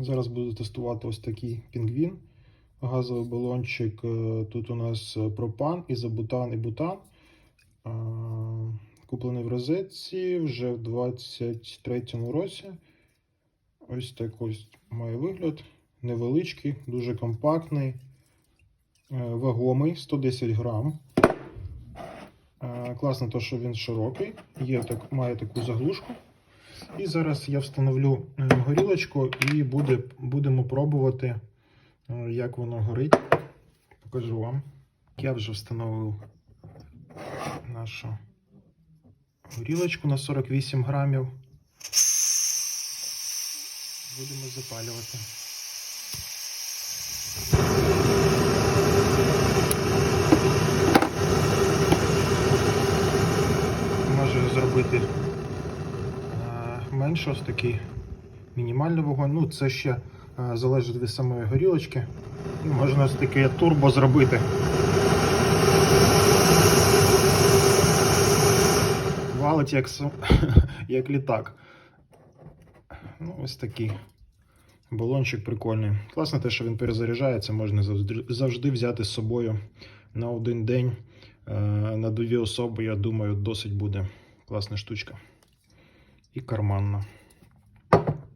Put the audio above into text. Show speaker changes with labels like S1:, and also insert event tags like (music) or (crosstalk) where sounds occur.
S1: Зараз буду тестувати ось такий пінгвін. Газовий балончик. Е, Тут у нас е, пропан, ізобутан і бутан. Е, Куплений в розетці вже в 23-му році. Ось так ось має вигляд. Невеличкий, дуже компактний, вагомий, 110 грам. Класно, то, що він широкий, є, так, має таку заглушку. І зараз я встановлю е, горілочку і буде, будемо пробувати, е, як воно горить. Покажу вам. Я вже встановив нашу горілочку на 48 грамів. Будемо запалювати. Можу зробити менше ось такий мінімальний вогонь. Ну, це ще е, залежить від самої горілочки. Ну, Можна ось таке турбо зробити. Валить як, (laughs) як літак. Ну, ось такий балончик прикольний. Класно те, що він перезаряджається, можна завжди, завжди взяти з собою на один день. Е, На дві особи, я думаю, досить буде класна штучка. І карманна.